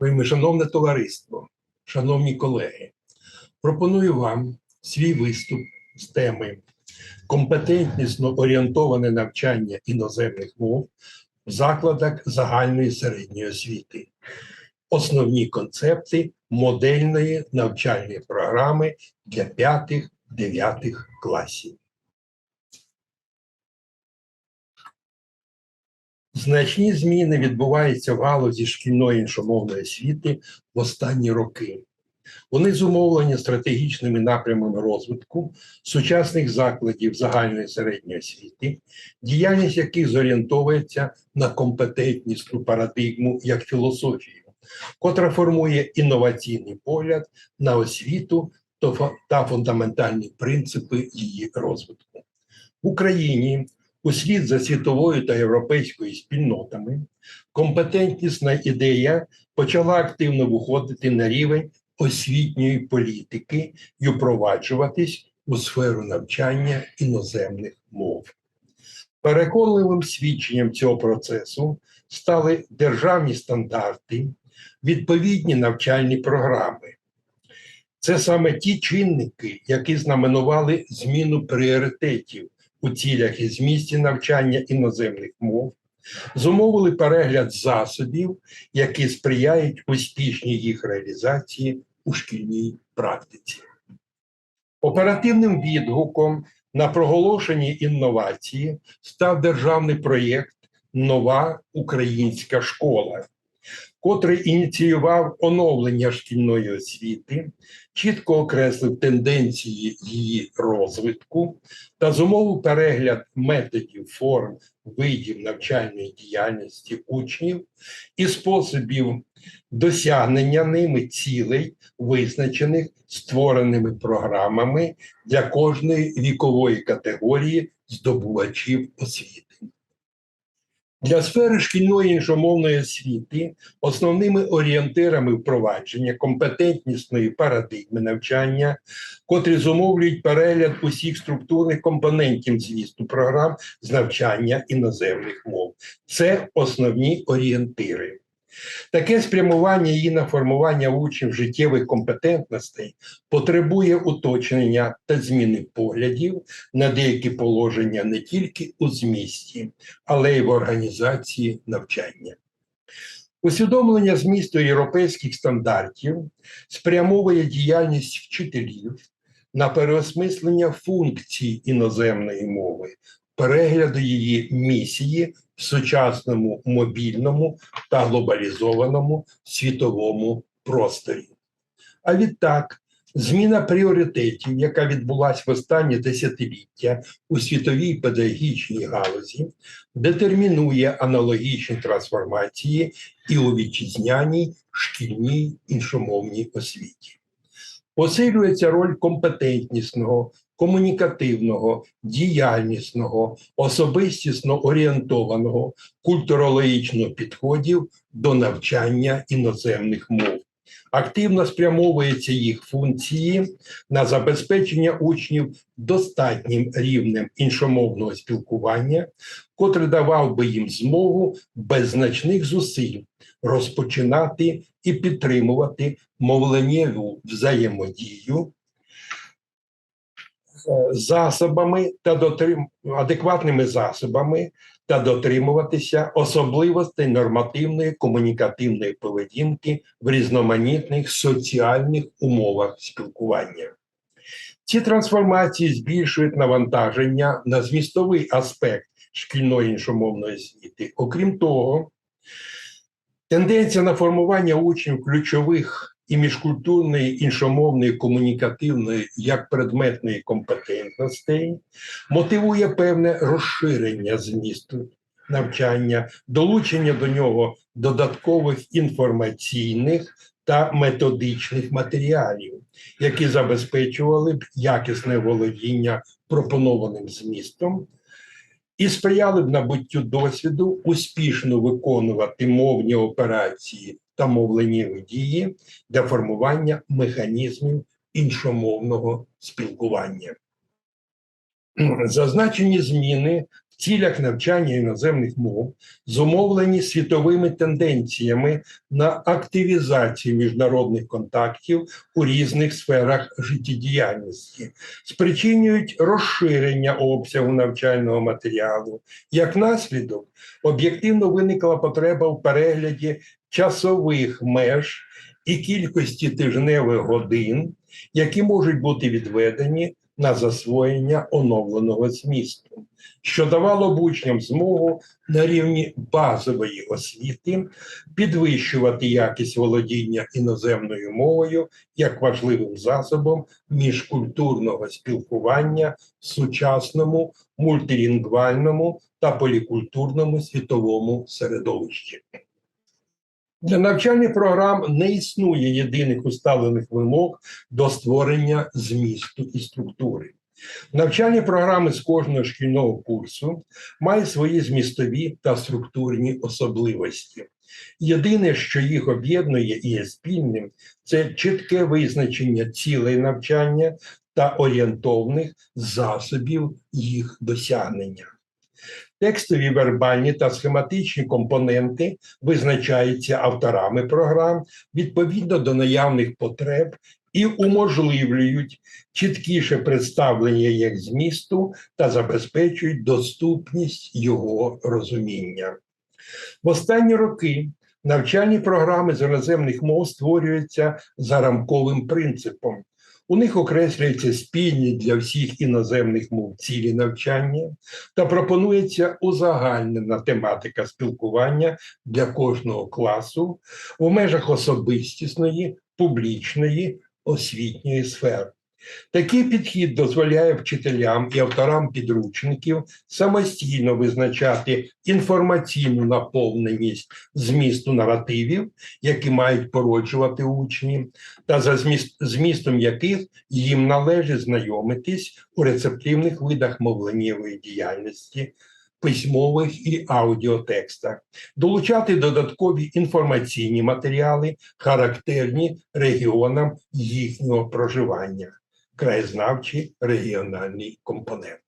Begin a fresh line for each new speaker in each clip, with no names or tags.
Шановне товариство, шановні колеги, пропоную вам свій виступ з теми компетентнісно орієнтоване навчання іноземних мов в закладах загальної середньої освіти. Основні концепти модельної навчальної програми для 5-9 класів. Значні зміни відбуваються в галузі шкільної іншомовної освіти в останні роки. Вони зумовлені стратегічними напрямами розвитку сучасних закладів загальної середньої освіти, діяльність яких зорієнтовується на компетентнісну парадигму як філософію, котра формує інноваційний погляд на освіту та фундаментальні принципи її розвитку. В Україні услід за світовою та європейською спільнотами компетентнісна ідея почала активно виходити на рівень освітньої політики і впроваджуватись у сферу навчання іноземних мов. Переконливим свідченням цього процесу стали державні стандарти, відповідні навчальні програми. Це саме ті чинники, які знаменували зміну пріоритетів у цілях і змісті навчання іноземних мов, зумовили перегляд засобів, які сприяють успішній їх реалізації у шкільній практиці. Оперативним відгуком на проголошені інновації став державний проєкт Нова українська школа, котрий ініціював оновлення шкільної освіти, чітко окреслив тенденції її розвитку та зумовив перегляд методів, форм, видів навчальної діяльності учнів і способів досягнення ними цілей, визначених створеними програмами для кожної вікової категорії здобувачів освіти. Для сфери шкільної іншомовної освіти основними орієнтирами впровадження компетентнісної парадигми навчання, котрі зумовлюють перегляд усіх структурних компонентів звісту програм з навчання іноземних мов. Це основні орієнтири. Таке спрямування її на формування учнів життєвих компетентностей потребує уточнення та зміни поглядів на деякі положення не тільки у змісті, але й в організації навчання. Усвідомлення змісту європейських стандартів спрямовує діяльність вчителів на переосмислення функцій іноземної мови, перегляду її місії в сучасному мобільному та глобалізованому світовому просторі. А відтак, зміна пріоритетів, яка відбулася в останні десятиліття у світовій педагогічній галузі, детермінує аналогічні трансформації і у вітчизняній шкільній іншомовній освіті. Посилюється роль компетентнісного, комунікативного, діяльнісного, особистісно орієнтованого, культурологічного підходів до навчання іноземних мов. Активно спрямовуються їх функції на забезпечення учнів достатнім рівнем іншомовного спілкування, котрий давав би їм змогу без значних зусиль розпочинати і підтримувати мовленнєву взаємодію засобами та дотрим... адекватними засобами та дотримуватися особливостей нормативної комунікативної поведінки в різноманітних соціальних умовах спілкування. Ці трансформації збільшують навантаження на змістовий аспект шкільної іншомовної освіти. Окрім того, тенденція на формування учнів ключових і міжкультурної іншомовної комунікативної як предметної компетентностей мотивує певне розширення змісту навчання, долучення до нього додаткових інформаційних та методичних матеріалів, які забезпечували б якісне володіння пропонованим змістом і сприяли б набуттю досвіду успішно виконувати мовні операції та мовленнєві дії для формування механізмів іншомовного спілкування. Зазначені зміни в цілях навчання іноземних мов зумовлені світовими тенденціями на активізацію міжнародних контактів у різних сферах життєдіяльності, спричинюють розширення обсягу навчального матеріалу. Як наслідок, об'єктивно виникла потреба в перегляді часових меж і кількості тижневих годин, які можуть бути відведені на засвоєння оновленого змісту, що давало б учням змогу на рівні базової освіти підвищувати якість володіння іноземною мовою як важливим засобом міжкультурного спілкування в сучасному мультилінгвальному та полікультурному світовому середовищі. Для навчальних програм не існує єдиних усталених вимог до створення змісту і структури. Навчальні програми з кожного шкільного курсу мають свої змістові та структурні особливості. Єдине, що їх об'єднує і є спільним, це чітке визначення цілей навчання та орієнтовних засобів їх досягнення. Текстові, вербальні та схематичні компоненти визначаються авторами програм відповідно до наявних потреб і уможливлюють чіткіше представлення їх змісту та забезпечують доступність його розуміння. В останні роки навчальні програми з іноземних мов створюються за рамковим принципом. У них окреслюються спільні для всіх іноземних мов цілі навчання та пропонується узагальнена тематика спілкування для кожного класу в межах особистісної, публічної, освітньої сфери. Такий підхід дозволяє вчителям і авторам підручників самостійно визначати інформаційну наповненість змісту наративів, які мають породжувати учні, та за зміст, змістом яких їм належить знайомитись у рецептивних видах мовленнєвої діяльності, письмових і аудіотекстах, долучати додаткові інформаційні матеріали, характерні регіонам їхнього проживання краєзнавчий регіональний компонент.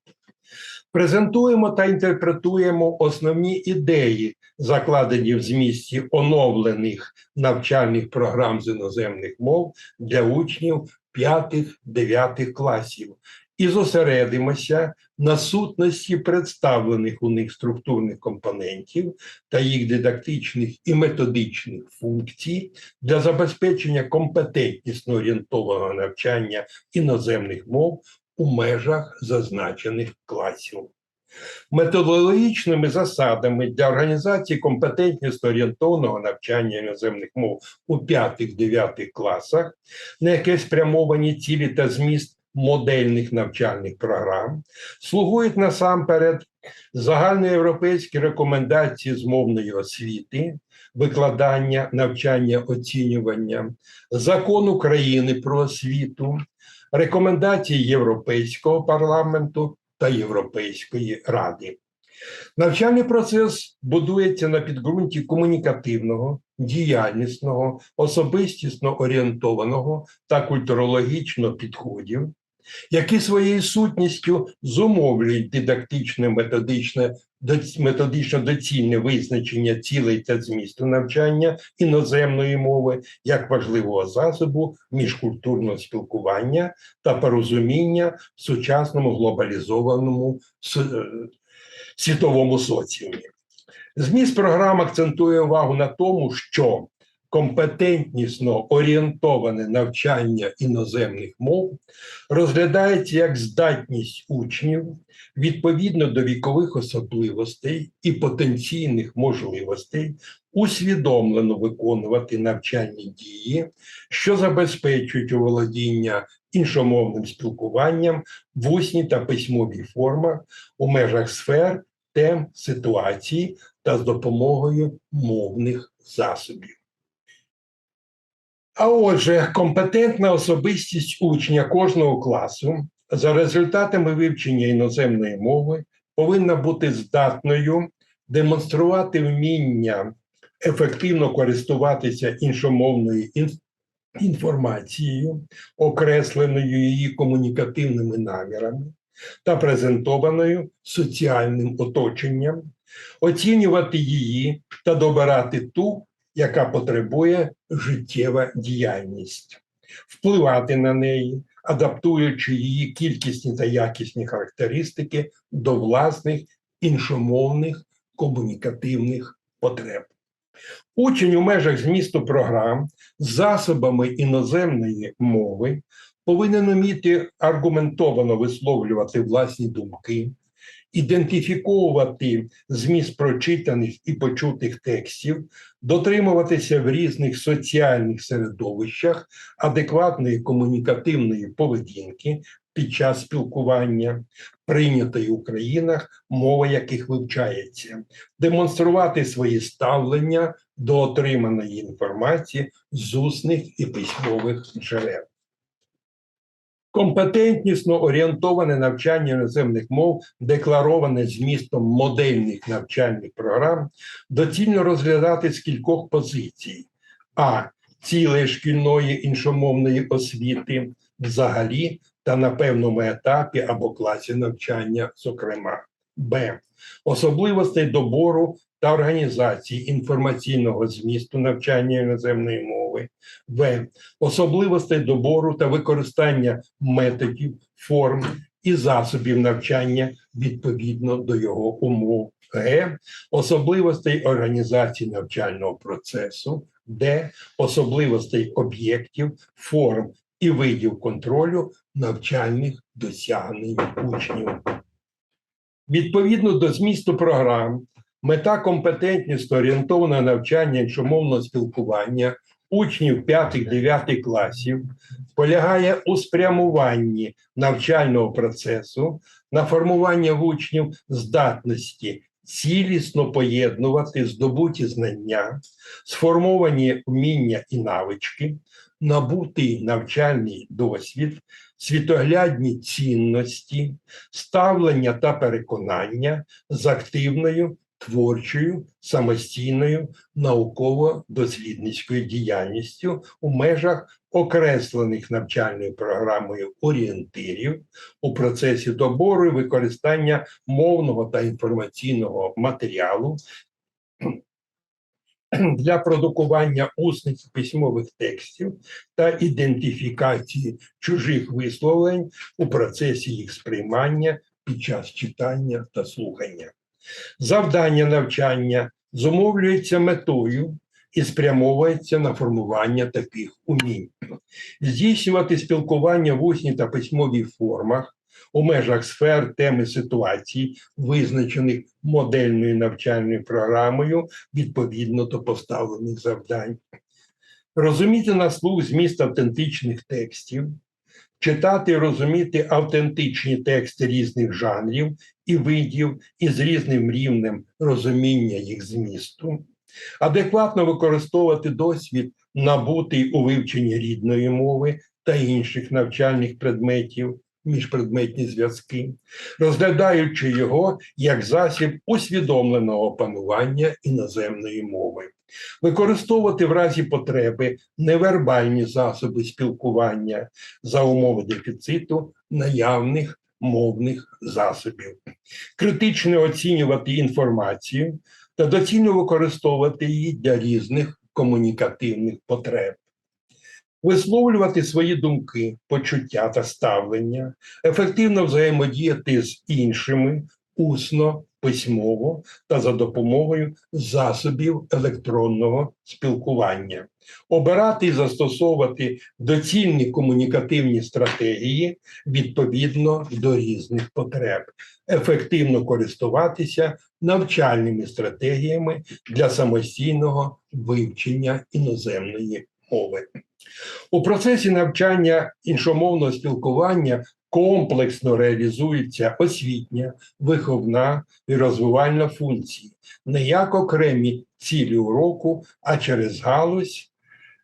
Презентуємо та інтерпретуємо основні ідеї, закладені в змісті оновлених навчальних програм з іноземних мов для учнів 5-9 класів і зосередимося на сутності представлених у них структурних компонентів та їх дидактичних і методичних функцій для забезпечення компетентнісно орієнтованого навчання іноземних мов у межах зазначених класів. Методологічними засадами для організації компетентнісно орієнтованого навчання іноземних мов у 5-9 класах, на яке спрямовані цілі та зміст модельних навчальних програм, слугують насамперед загальноєвропейські рекомендації з мовної освіти, викладання, навчання, оцінювання, закон України про освіту, рекомендації Європейського парламенту та Європейської ради. Навчальний процес будується на підґрунті комунікативного, діяльнісного, особистісно орієнтованого та культурологічного підходів, які своєю сутністю зумовлюють дидактичне методичне методично доцільне визначення цілей та змісту навчання іноземної мови як важливого засобу міжкультурного спілкування та порозуміння в сучасному глобалізованому е, світовому соціумі. Зміст програм акцентує увагу на тому, що компетентнісно орієнтоване навчання іноземних мов розглядається як здатність учнів відповідно до вікових особливостей і потенційних можливостей усвідомлено виконувати навчальні дії, що забезпечують оволодіння іншомовним спілкуванням в усній та письмовій формах у межах сфер, тем, ситуацій та з допомогою мовних засобів. А отже, компетентна особистість учня кожного класу за результатами вивчення іноземної мови повинна бути здатною демонструвати вміння ефективно користуватися іншомовною інформацією, окресленою її комунікативними намірами, та презентованою соціальним оточенням, оцінювати її та добирати ту, яка потребує життєва діяльність, впливати на неї, адаптуючи її кількісні та якісні характеристики до власних іншомовних комунікативних потреб. Учень у межах змісту програм засобами іноземної мови повинен вміти аргументовано висловлювати власні думки, ідентифіковувати зміст прочитаних і почутих текстів, дотримуватися в різних соціальних середовищах адекватної комунікативної поведінки під час спілкування, прийнятої у країнах, мова яких вивчається, демонструвати свої ставлення до отриманої інформації з усних і письмових джерел. Компетентнісно орієнтоване навчання іноземних мов, деклароване змістом модельних навчальних програм, доцільно розглядати з кількох позицій: а. Цілої шкільної іншомовної освіти взагалі та на певному етапі або класі навчання, зокрема, Б. Особливостей добору та організації інформаційного змісту навчання іноземної мови, В. Особливостей добору та використання методів, форм і засобів навчання відповідно до його умов, Г. Особливостей організації навчального процесу, Д. Особливостей об'єктів, форм і видів контролю навчальних досягнень учнів. Відповідно до змісту програм, мета компетентність орієнтоване навчання іншомовного спілкування учнів 5-9 класів полягає у спрямуванні навчального процесу на формування в учнів здатності цілісно поєднувати здобуті знання, сформовані вміння і навички, набутий навчальний досвід, світоглядні цінності, ставлення та переконання з активною, творчою, самостійною, науково-дослідницькою діяльністю у межах окреслених навчальною програмою орієнтирів у процесі добору і використання мовного та інформаційного матеріалу для продукування усних письмових текстів та ідентифікації чужих висловлень у процесі їх сприймання під час читання та слухання. Завдання навчання зумовлюється метою і спрямовується на формування таких умінь, здійснювати спілкування в усній та письмовій формах у межах сфер теми ситуацій, визначених модельною навчальною програмою відповідно до поставлених завдань, розуміти на слух зміст автентичних текстів, читати розуміти автентичні тексти різних жанрів і видів із різним рівнем розуміння їх змісту, адекватно використовувати досвід, набутий у вивченні рідної мови та інших навчальних предметів, міжпредметні зв'язки, розглядаючи його як засіб усвідомленого опанування іноземної мови. Використовувати в разі потреби невербальні засоби спілкування за умови дефіциту наявних мовних засобів, критично оцінювати інформацію та доцільно використовувати її для різних комунікативних потреб. Висловлювати свої думки, почуття та ставлення, ефективно взаємодіяти з іншими усно, письмово та за допомогою засобів електронного спілкування, обирати і застосовувати доцільні комунікативні стратегії відповідно до різних потреб, ефективно користуватися навчальними стратегіями для самостійного вивчення іноземної мови. У процесі навчання іншомовного спілкування комплексно реалізується освітня, виховна і розвивальна функції, не як окремі цілі уроку, а через галузь,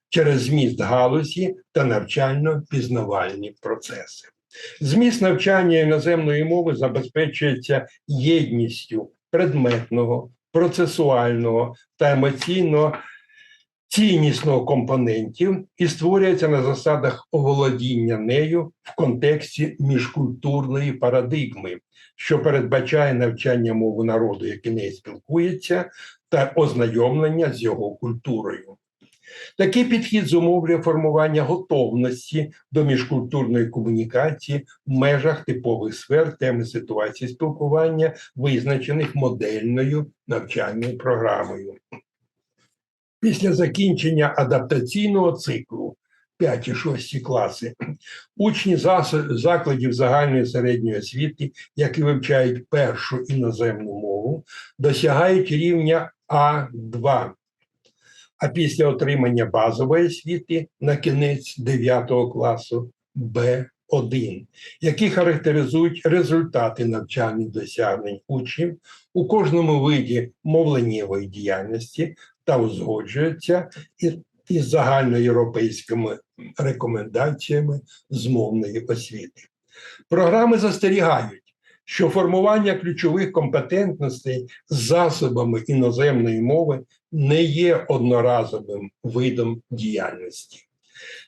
через зміст галузі та навчально-пізнавальні процеси. Зміст навчання іноземної мови забезпечується єдністю предметного, процесуального та емоційного ціннісного компонентів і створюється на засадах оволодіння нею в контексті міжкультурної парадигми, що передбачає навчання мови народу, який нею спілкується, та ознайомлення з його культурою. Такий підхід зумовлює формування готовності до міжкультурної комунікації в межах типових сфер теми ситуації спілкування, визначених модельною навчальною програмою. Після закінчення адаптаційного циклу 5 і 6 класи учні закладів загальної середньої освіти, які вивчають першу іноземну мову, досягають рівня А2 а після отримання базової освіти на кінець 9 класу Б1, які характеризують результати навчальних досягнень учнів у кожному виді мовленнєвої діяльності та узгоджуються із, із загальноєвропейськими рекомендаціями з мовної освіти. Програми застерігають, що формування ключових компетентностей засобами іноземної мови не є одноразовим видом діяльності.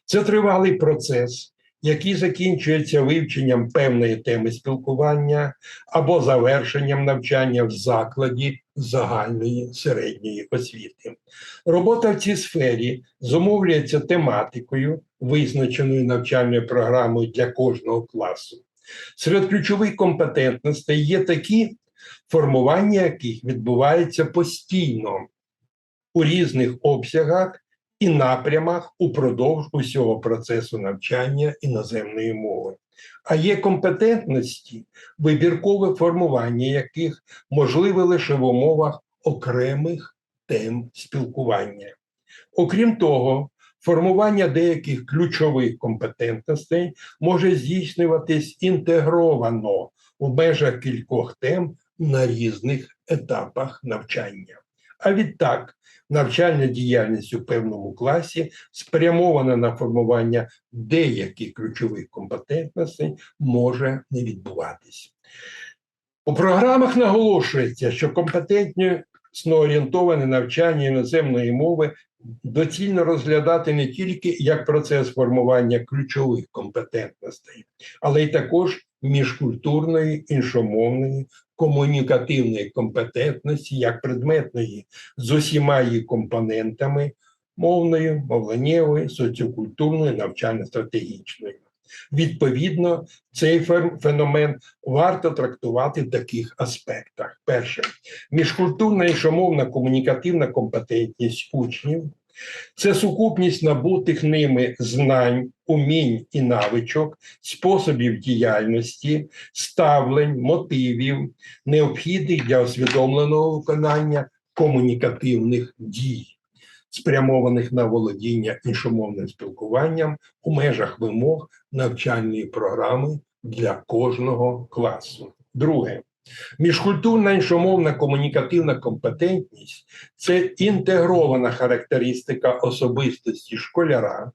Це тривалий процес, який закінчується вивченням певної теми спілкування або завершенням навчання в закладі загальної середньої освіти. Робота в цій сфері зумовлюється тематикою, визначеною навчальною програмою для кожного класу. Серед ключових компетентностей є такі, формування яких відбувається постійно у різних обсягах і напрямах упродовж усього процесу навчання іноземної мови. А є компетентності, вибіркове формування яких можливе лише в умовах окремих тем спілкування. Окрім того, формування деяких ключових компетентностей може здійснюватись інтегровано у межах кількох тем на різних етапах навчання. А відтак, навчальна діяльність у певному класі спрямована на формування деяких ключових компетентностей може не відбуватись. У програмах наголошується, що компетентнісно орієнтоване навчання іноземної мови доцільно розглядати не тільки як процес формування ключових компетентностей, але й також міжкультурної, іншомовної, комунікативної компетентності як предметної з усіма її компонентами мовною, мовленнєвою, соціокультурною, навчально-стратегічною. Відповідно, цей феномен варто трактувати в таких аспектах: перше, міжкультурна іншомовна комунікативна компетентність учнів. Це сукупність набутих ними знань, умінь і навичок, способів діяльності, ставлень, мотивів, необхідних для усвідомленого виконання комунікативних дій, спрямованих на володіння іншомовним спілкуванням у межах вимог навчальної програми для кожного класу. Друге. Міжкультурна іншомовна комунікативна компетентність це інтегрована характеристика особистості школяра,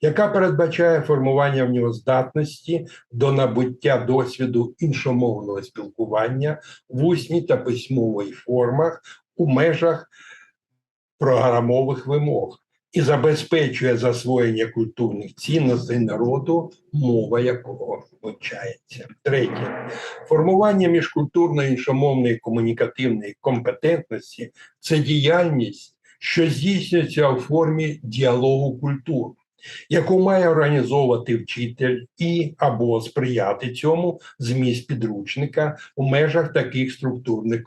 яка передбачає формування в нього здатності до набуття досвіду іншомовного спілкування в усній та письмовій формах у межах програмових вимог і забезпечує засвоєння культурних цінностей народу, мова якого вивчається. Третє. Формування міжкультурної іншомовної комунікативної компетентності це діяльність, що здійснюється у формі діалогу культур, яку має організовувати вчитель і або сприяти цьому зміст підручника у межах таких структурних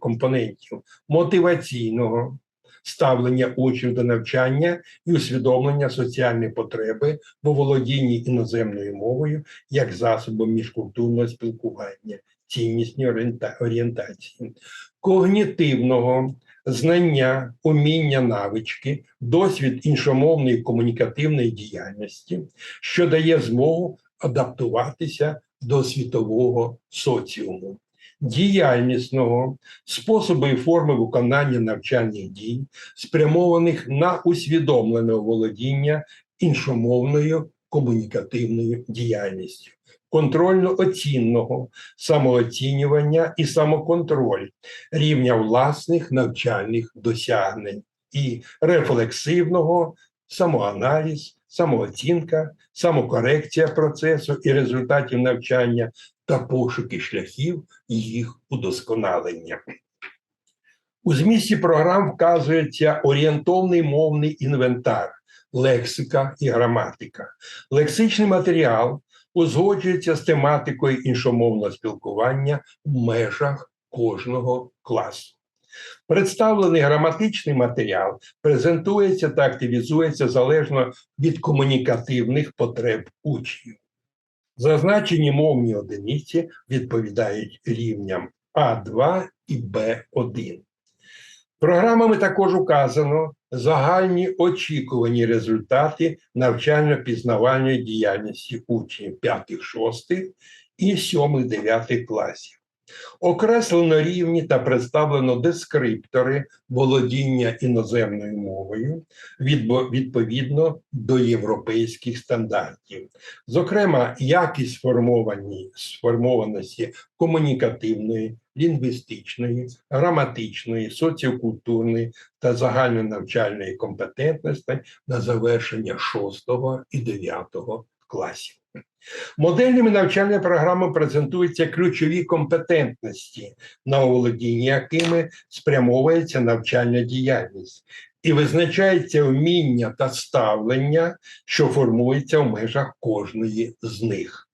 компонентів мотиваційного ставлення учнів до навчання і усвідомлення соціальної потреби в володінні іноземною мовою як засобом міжкультурного спілкування, ціннісні орієнтації, когнітивного знання, уміння, навички, досвід іншомовної комунікативної діяльності, що дає змогу адаптуватися до світового соціуму. Діяльнісного способи і форми виконання навчальних дій, спрямованих на усвідомлене володіння іншомовною комунікативною діяльністю, контрольно-оцінного самооцінювання і самоконтроль рівня власних навчальних досягнень, і рефлексивного, самоаналіз, самооцінка, самокорекція процесу і результатів навчання та пошуки шляхів їх удосконалення. У змісті програм вказується орієнтовний мовний інвентар, лексика і граматика. Лексичний матеріал узгоджується з тематикою іншомовного спілкування в межах кожного класу. Представлений граматичний матеріал презентується та активізується залежно від комунікативних потреб учнів. Зазначені мовні одиниці відповідають рівням А2 і Б1. Програмами також указано загальні очікувані результати навчально-пізнавальної діяльності учнів 5-6 і 7-9 класів. Окреслено рівні та представлено дескриптори володіння іноземною мовою відповідно до європейських стандартів. Зокрема, якість сформованості комунікативної, лінгвістичної, граматичної, соціокультурної та загальнонавчальної компетентності на завершення 6 і 9 класів. Модельними навчальними програмами презентуються ключові компетентності, на володіння якими спрямовується навчальна діяльність, і визначається вміння та ставлення, що формується в межах кожної з них.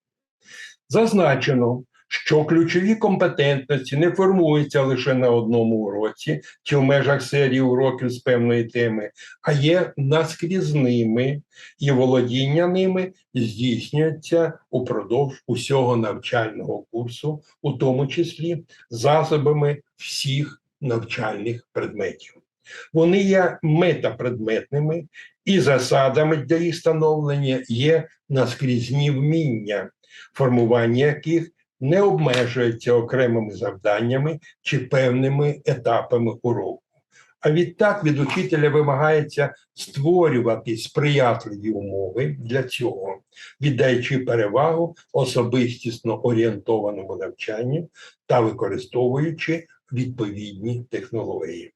Зазначено, що ключові компетентності не формуються лише на одному уроці чи в межах серії уроків з певної теми, а є наскрізними, і володіння ними здійснюється упродовж усього навчального курсу, у тому числі засобами всіх навчальних предметів. Вони є метапредметними і засадами для їх становлення є наскрізні вміння, формування яких не обмежується окремими завданнями чи певними етапами уроку. А відтак від учителя вимагається створювати сприятливі умови для цього, віддаючи перевагу особистісно орієнтованому навчанню та використовуючи відповідні технології.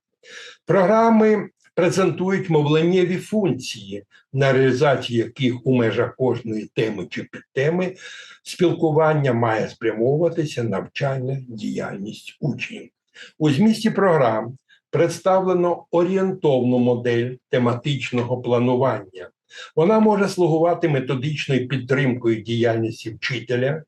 Програми презентують мовленнєві функції, на реалізацію яких у межах кожної теми чи підтеми спілкування має спрямовуватися навчальна діяльність учнів. У змісті програм представлено орієнтовну модель тематичного планування. Вона може слугувати методичною підтримкою діяльності вчителя,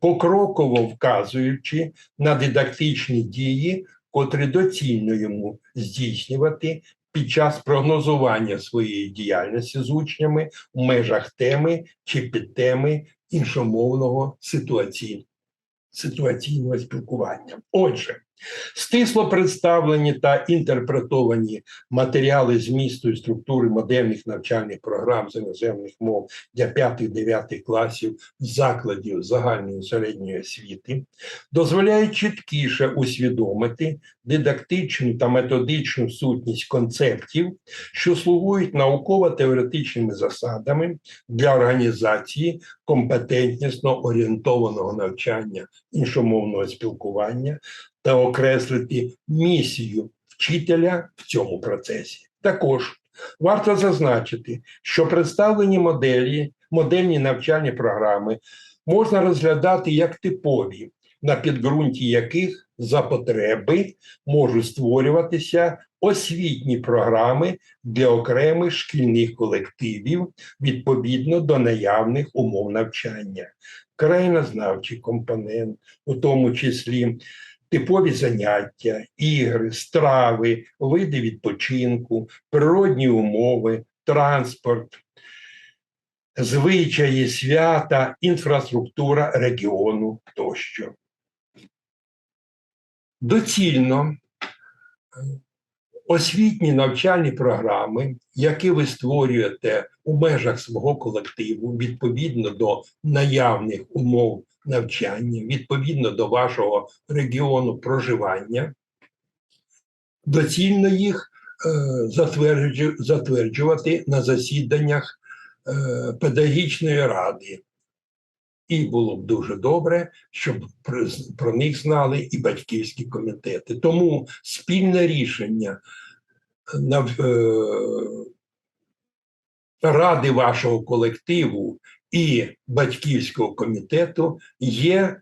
покроково вказуючи на дидактичні дії, котрі доцільно йому здійснювати під час прогнозування своєї діяльності з учнями в межах теми чи підтеми іншомовного ситуаційного ситуаційного спілкування. Отже, стисло представлені та інтерпретовані матеріали змісту і структури модельних навчальних програм з іноземних мов для 5-9 класів закладів загальної середньої освіти дозволяють чіткіше усвідомити дидактичну та методичну сутність концептів, що слугують науково-теоретичними засадами для організації компетентнісно орієнтованого навчання іншомовного спілкування та окреслити місію вчителя в цьому процесі. Також варто зазначити, що представлені моделі, модельні навчальні програми можна розглядати як типові, на підґрунті яких за потреби можуть створюватися освітні програми для окремих шкільних колективів відповідно до наявних умов навчання, країнознавчий компонент, у тому числі типові заняття, ігри, страви, види відпочинку, природні умови, транспорт, звичаї, свята, інфраструктура регіону тощо. Доцільно е, освітні навчальні програми, які ви створюєте у межах свого колективу відповідно до наявних умов навчання, відповідно до вашого регіону проживання, доцільно їх е, затверджувати на засіданнях е, педагогічної ради. І було б дуже добре, щоб про, них знали і батьківські комітети. Тому спільне рішення е, ради вашого колективу і батьківського комітету є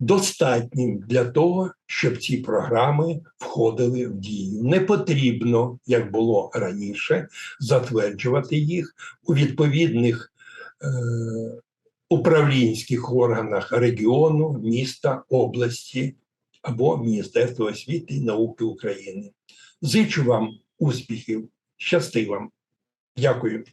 достатнім для того, щоб ці програми входили в дію. Не потрібно, як було раніше, затверджувати їх у відповідних е, управлінських органах регіону, міста, області або Міністерства освіти і науки України. Зичу вам успіхів, щасти вам. Дякую.